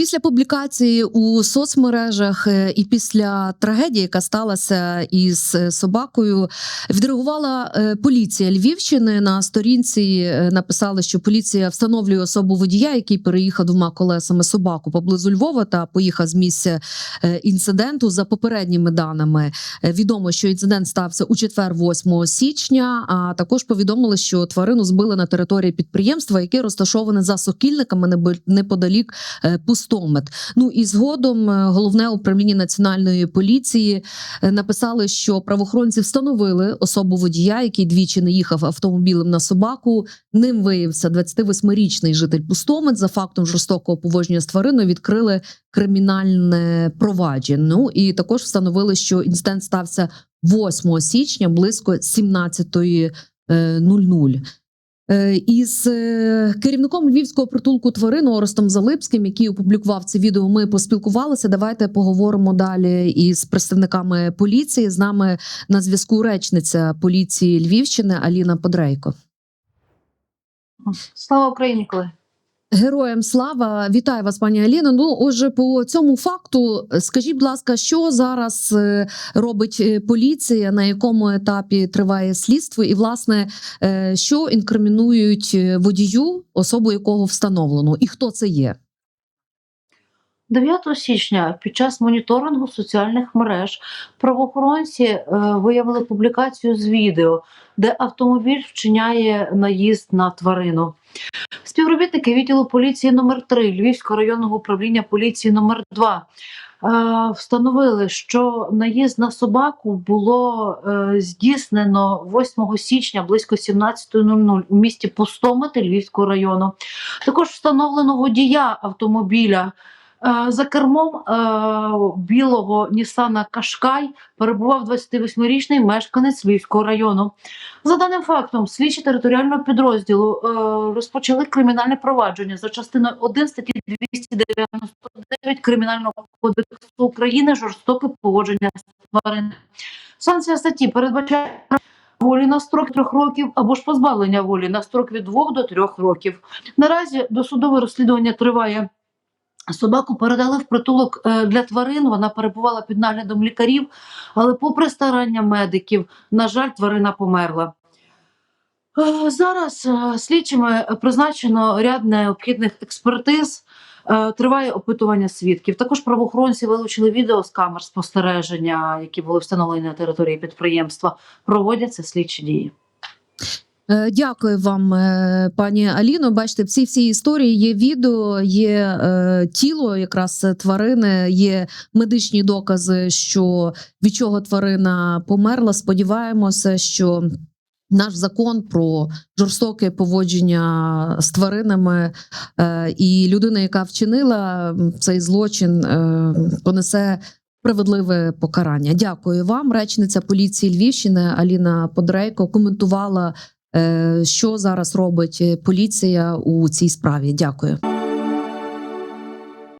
Після публікації у соцмережах е, і після трагедії, яка сталася із е, собакою, відреагувала е, поліція Львівщини. На сторінці написали, що поліція встановлює особу водія, який переїхав двома колесами собаку поблизу Львова та поїхав з місця інциденту. За попередніми даними відомо, що інцидент стався у четвер, 8 січня. А також повідомили, що тварину збили на території підприємства, яке розташоване за сокільниками неподалік е, Пустомет. Ну і згодом е, головне управління національної поліції е, написали, що правоохоронці встановили особу водія, який двічі не їхав автомобілем на собаку. Ним виявився 28-річний житель Пустомет. За фактом жорстокого поводження з твариною відкрили кримінальне провадження. Ну і також встановили, що інцидент стався 8 січня близько 17.00. Е, Із е, керівником львівського притулку тварин Орестом Залипським, який опублікував це відео, ми поспілкувалися. Давайте поговоримо далі із представниками поліції. З нами на зв'язку речниця поліції Львівщини Аліна Подрейко. Слава Україні, колеги. Героям слава, вітаю вас, пані Аліно. Ну, отже, по цьому факту, скажіть, будь ласка, що зараз е, робить е, поліція, на якому етапі триває слідство, і власне е, що інкримінують водію, особу якого встановлено, і хто це є? 9 січня під час моніторингу соціальних мереж правоохоронці е, виявили публікацію з відео, де автомобіль вчиняє наїзд на тварину. Співробітники відділу поліції номер 3 Львівського районного управління поліції номер 2 е, встановили, що наїзд на собаку було е, здійснено 8 січня близько 17.00 у місті Пустомити Львівського району. Також встановлено водія автомобіля. Е, За кермом е, білого Нісана Кашкай перебував 28-річний мешканець Львівського району. За даним фактом, слідчі територіального підрозділу е, розпочали кримінальне провадження за частиною 1 статті 299 Кримінального кодексу України жорстоке поводження з тваринами. Санкція статті передбачає волі на строк трьох років або ж позбавлення волі на строк від двох до трьох років. Наразі досудове розслідування триває. Собаку передали в притулок е, для тварин. Вона перебувала під наглядом лікарів, але, попри старання медиків, на жаль, тварина померла. Е, Зараз е, слідчими призначено ряд необхідних експертиз. Триває опитування свідків. Також правоохоронці вилучили відео з камер спостереження, які були встановлені на території підприємства. Проводяться слідчі дії. Е, Дякую вам, е, пані Аліно. Бачите, в цій всій історії є відео, є е, тіло якраз тварини, є медичні докази, що від чого тварина померла. Сподіваємося, що наш закон про жорстоке поводження з тваринами е, і людина, яка вчинила цей злочин, е, понесе. Справедливе покарання. Дякую вам. Речниця поліції Львівщини Аліна Подрейко коментувала, що зараз робить поліція у цій справі. Дякую.